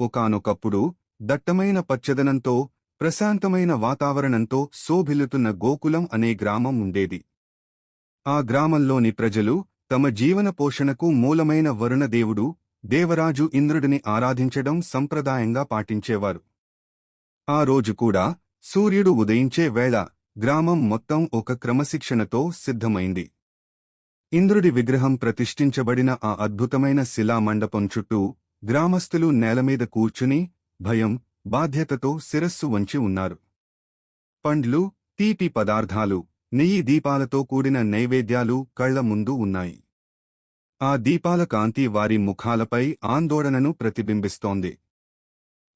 ఒకానొకప్పుడు దట్టమైన పచ్చదనంతో ప్రశాంతమైన వాతావరణంతో శోభిల్లుతున్న గోకులం అనే గ్రామం ఉండేది. ఆ గ్రామంలోని ప్రజలు తమ జీవన పోషణకు మూలమైన వరుణదేవుడు దేవరాజు ఇంద్రుడిని ఆరాధించడం సంప్రదాయంగా పాటించేవారు. ఆ రోజు కూడా సూర్యుడు ఉదయించే వేళ గ్రామం మొత్తం ఒక క్రమశిక్షణతో సిద్ధమైంది. ఇంద్రుడి విగ్రహం ప్రతిష్ఠించబడిన ఆ అద్భుతమైన శిలామండపం చుట్టూ గ్రామస్థులు నేలమీద కూర్చుని భయం బాధ్యతతో శిరస్సు వంచి ఉన్నారు. పండ్లు తీపి పదార్థాలు నెయ్యి దీపాలతో కూడిన నైవేద్యాలు కళ్ళ ముందు ఉన్నాయి. ఆ దీపాల కాంతి వారి ముఖాలపై ఆందోళనను ప్రతిబింబిస్తోంది.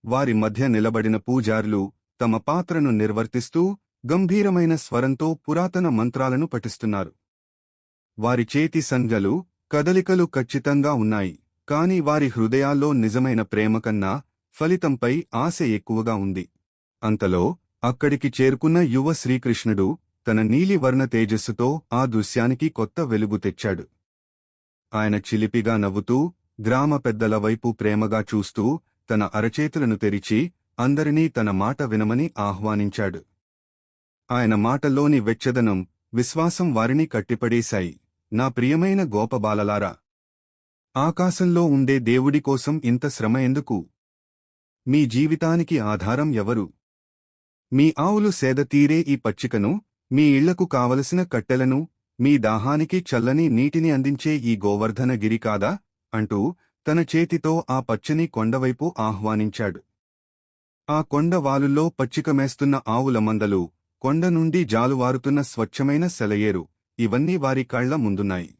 వారి మధ్య నిలబడిన పూజారులు తమ పాత్రను నిర్వర్తిస్తూ గంభీరమైన స్వరంతో పురాతన మంత్రాలను పఠిస్తున్నారు. వారి చేతి సంజ్ఞలు కదలికలు ఖచ్చితంగా ఉన్నాయి. కాని వారి హృదయాల్లో నిజమైన ప్రేమ కన్నా ఫలితంపై ఆశ ఎక్కువగా ఉంది. అంతలో అక్కడికి చేరుకున్న యువ శ్రీకృష్ణుడు తన నీలివర్ణ తేజస్సుతో ఆ దృశ్యానికి కొత్త వెలుగు తెచ్చాడు. ఆయన చిలిపిగా నవ్వుతూ గ్రామ పెద్దల వైపు ప్రేమగా చూస్తూ తన అరచేతులను తెరిచి అందరినీ తన మాట వినమని ఆహ్వానించాడు. ఆయన మాటల్లోని వెచ్చదనం విశ్వాసం వారిని కట్టిపడేశాయి. నా ప్రియమైన గోపబాలలారా ఆకాశంలో ఉండే దేవుడి కోసం ఇంత శ్రమ ఎందుకు? మీ జీవితానికి ఆధారం ఎవరు? మీ ఆవులు సేద తీరే ఈ పచ్చికను మీ ఇళ్ళకు కావలసిన కట్టెలను మీ దాహానికి చల్లని నీటిని అందించే ఈ గోవర్ధనగిరి కాదా? అంటూ తన చేతితో ఆ పచ్చని కొండవైపు ఆహ్వానించాడు. ఆ కొండ వాలుల్లో ఆవుల మందలు కొండ నుండి జాలువారుతున్న స్వచ్ఛమైన సెలయేరు ఇవన్నీ వారి కళ్ళ ముందున్నాయి.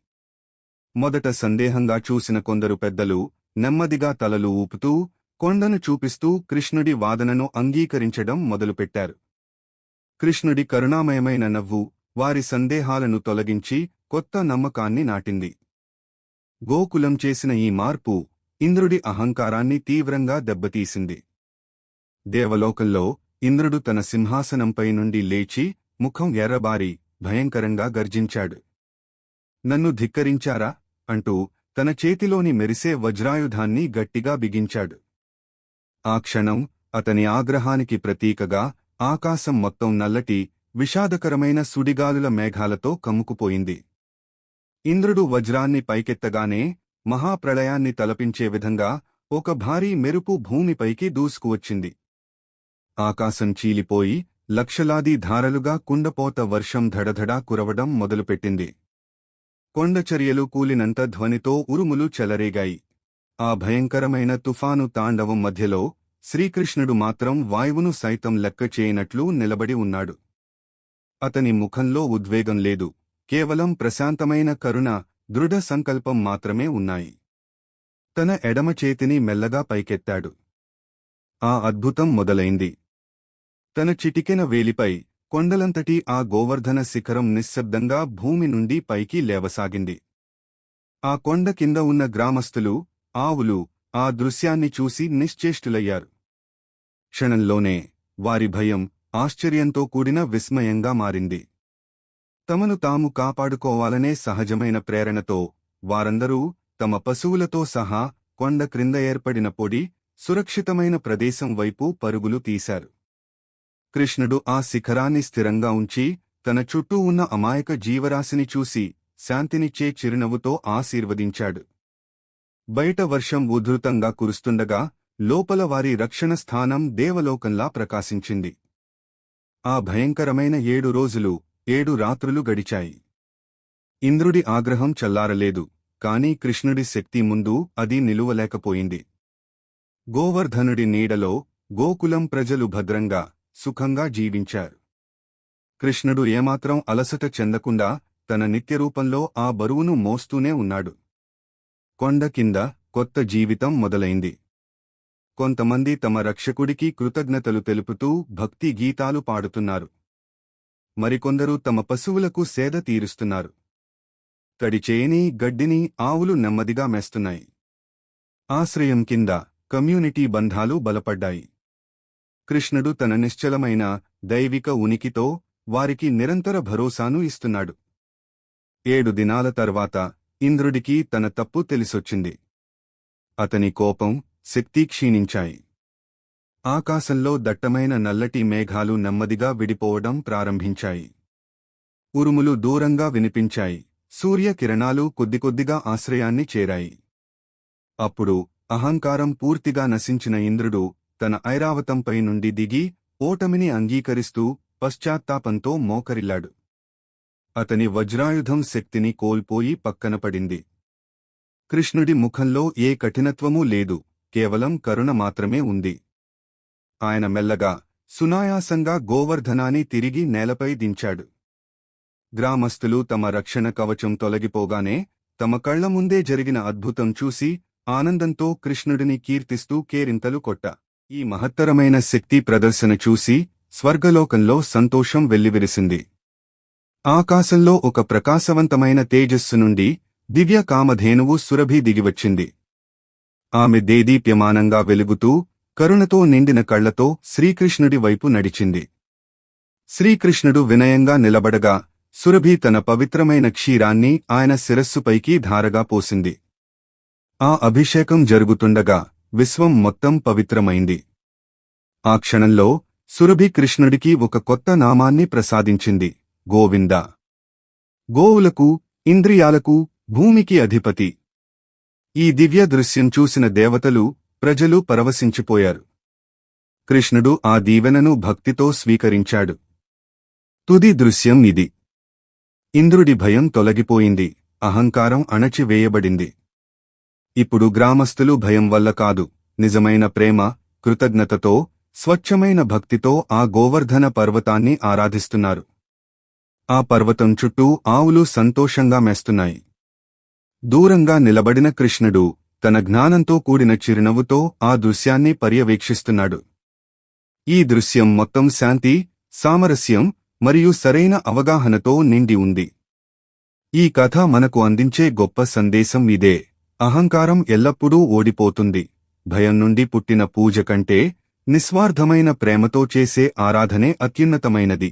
మొదట సందేహంగా చూసిన కొందరు పెద్దలు నెమ్మదిగా తలలు ఊపుతూ కొండను చూపిస్తూ కృష్ణుడి వాదనను అంగీకరించడం మొదలుపెట్టారు. కృష్ణుడి కరుణామయమైన నవ్వు వారి సందేహాలను తొలగించి కొత్త నమ్మకాన్ని నాటింది. గోకులం చేసిన ఈ మార్పు ఇంద్రుడి అహంకారాన్ని తీవ్రంగా దెబ్బతీసింది. దేవలోకంలో ఇంద్రుడు తన సింహాసనంపై నుండి లేచి ముఖం ఎర్రబారి భయంకరంగా గర్జించాడు. నన్ను ధిక్కరించారా? అంటూ తన చేతిలోని మెరిసే వజ్రాయుధాన్ని గట్టిగా బిగించాడు. ఆ క్షణం అతని ఆగ్రహానికి ప్రతీకగా ఆకాశం మొత్తం నల్లటి విషాదకరమైన సుడిగాలుల మేఘాలతో కమ్ముకుపోయింది. ఇంద్రుడు వజ్రాన్ని పైకెత్తగానే మహాప్రళయాన్ని తలపించే విధంగా ఒక భారీ మెరుపు భూమిపైకి దూసుకువచ్చింది. ఆకాశం చీలిపోయి లక్షలాది ధారలుగా కుండపోత వర్షం ధడధడా కురవడం మొదలుపెట్టింది. కొండచర్యలు కూలినంత ధ్వనితో ఉరుములు చెలరేగాయి. ఆ భయంకరమైన తుఫాను తాండవం మధ్యలో శ్రీకృష్ణుడు మాత్రం వాయువును సైతం లెక్క చేయనట్లు నిలబడి ఉన్నాడు. అతని ముఖంలో ఉద్వేగం లేదు. కేవలం ప్రశాంతమైన కరుణ దృఢ సంకల్పం మాత్రమే ఉన్నాయి. తన ఎడమ చేతిని మెల్లగా పైకెత్తాడు. ఆ అద్భుతం మొదలైంది. తన చిటికెన వేలిపై కొండలంతటి ఆ గోవర్ధన శిఖరం నిశ్శబ్దంగా భూమి నుండి పైకి లేవసాగింది. ఆ కొండ కింద ఉన్న గ్రామస్థులు ఆవులు ఆ దృశ్యాన్ని చూసి నిశ్చేష్టులయ్యారు. క్షణంలోనే వారి భయం ఆశ్చర్యంతో కూడిన విస్మయంగా మారింది. తమను తాము కాపాడుకోవాలనే సహజమైన ప్రేరణతో వారందరూ తమ పశువులతో సహా కొండ క్రింద ఏర్పడిన పొడి సురక్షితమైన ప్రదేశం వైపు పరుగులు తీశారు. కృష్ణుడు ఆ శిఖరాన్ని స్థిరంగా ఉంచి తన చుట్టూ ఉన్న అమాయక జీవరాశిని చూసి శాంతినిచ్చే చిరునవ్వుతో ఆశీర్వదించాడు. బయట వర్షం ఉధృతంగా కురుస్తుండగా లోపల వారి రక్షణ స్థానం దేవలోకంలా ప్రకాశించింది. ఆ భయంకరమైన ఏడు రోజులు ఏడు రాత్రులు గడిచాయి. ఇంద్రుడి ఆగ్రహం చల్లారలేదు కాని కృష్ణుడి శక్తి ముందు అది నిలువలేకపోయింది. గోవర్ధనుడి నీడలో గోకులం ప్రజలు భద్రంగా సుఖంగా జీవించారు. కృష్ణుడు ఏమాత్రం అలసట చెందకుండా తన నిత్యరూపంలో ఆ బరువును మోస్తూనే ఉన్నాడు. కొండ కింద కొత్త జీవితం మొదలైంది. కొంతమంది తమ రక్షకుడికి కృతజ్ఞతలు తెలుపుతూ భక్తి గీతాలు పాడుతున్నారు. మరికొందరు తమ పశువులకు సేద తీరుస్తున్నారు. తడిచేయని గడ్డిని ఆవులు నెమ్మదిగా మేస్తున్నాయి. ఆశ్రయం కింద కమ్యూనిటీ బంధాలు బలపడ్డాయి. కృష్ణుడు తన నిశ్చలమైన దైవిక ఉనికితో వారికి నిరంతర భరోసాను ఇస్తున్నాడు. ఏడు దినాల తర్వాత ఇంద్రుడికి తన తప్పు తెలిసొచ్చింది. అతని కోపం శక్తి క్షీణించాయి. ఆకాశంలో దట్టమైన నల్లటి మేఘాలు నెమ్మదిగా విడిపోవడం ప్రారంభించాయి. ఉరుములు దూరంగా వినిపించాయి. సూర్యకిరణాలు కొద్దికొద్దిగా ఆశ్రయాన్ని చేరాయి. అప్పుడు అహంకారం పూర్తిగా నశించిన ఇంద్రుడు తన ఐరావతంపై నుండి దిగి ఓటమిని అంగీకరిస్తూ పశ్చాత్తాపంతో మోకరిల్లాడు. అతని వజ్రాయుధం శక్తిని కోల్పోయి పక్కన పడింది. కృష్ణుడి ముఖంలో ఏ కఠినత్వమూ లేదు కేవలం కరుణ మాత్రమే ఉంది. ఆయన మెల్లగా సునాయాసంగా గోవర్ధనాన్ని తిరిగి నేలపై దించాడు. గ్రామస్థులు తమ రక్షణ కవచం తొలగిపోగానే తమ కళ్ళ ముందే జరిగిన అద్భుతం చూసి ఆనందంతో కృష్ణుడిని కీర్తిస్తూ కేరింతలు కొట్ట. ఈ మహత్తరమైన శక్తి ప్రదర్శన చూసి స్వర్గలోకంలో సంతోషం వెల్లివిరిసింది. ఆకాశంలో ఒక ప్రకాశవంతమైన తేజస్సు నుండి దివ్య కామధేనువు సురభి దిగివచ్చింది. ఆమె దేదీప్యమానంగా వెలుగుతూ కరుణతో నిండిన కళ్ళతో శ్రీకృష్ణుడి వైపు నడిచింది. శ్రీకృష్ణుడు వినయంగా నిలబడగా సురభి తన పవిత్రమైన క్షీరాన్ని ఆయన శిరస్సుపైకి ధారగా పోసింది. ఆ అభిషేకం జరుగుతుండగా విశ్వం మొత్తం పవిత్రమైంది. ఆ క్షణంలో సురభి కృష్ణుడికి ఒక కొత్త నామాన్ని ప్రసాదించింది గోవింద. గోవులకు ఇంద్రియాలకు భూమికి అధిపతి. ఈ దివ్య దృశ్యం చూసిన దేవతలు ప్రజలు పరవశించిపోయారు. కృష్ణుడు ఆ దీవెనను భక్తితో స్వీకరించాడు. తుది దృశ్యం ఇది. ఇంద్రుడి భయం తొలగిపోయింది అహంకారం అణచివేయబడింది. ఇప్పుడు గ్రామస్తులు భయం వల్ల కాదు. నిజమైన ప్రేమ కృతజ్ఞతతో స్వచ్ఛమైన భక్తితో ఆ గోవర్ధన పర్వతాన్ని ఆరాధిస్తున్నారు. ఆ పర్వతం చుట్టూ ఆవులు సంతోషంగా మేస్తున్నాయి. దూరంగా నిలబడిన కృష్ణుడు తన జ్ఞానంతో కూడిన చిరునవ్వుతో ఆ దృశ్యాన్ని పర్యవేక్షిస్తున్నాడు. ఈ దృశ్యం మొత్తం శాంతి సామరస్యం మరియు సరైన అవగాహనతో నిండి ఉంది. ఈ కథ మనకు అందించే గొప్ప సందేశం ఇదే. అహంకారం ఎల్లప్పుడూ ఓడిపోతుంది. భయం నుండి పుట్టిన పూజ కంటే నిస్వార్థమైన ప్రేమతో చేసే ఆరాధనే అత్యున్నతమైనది.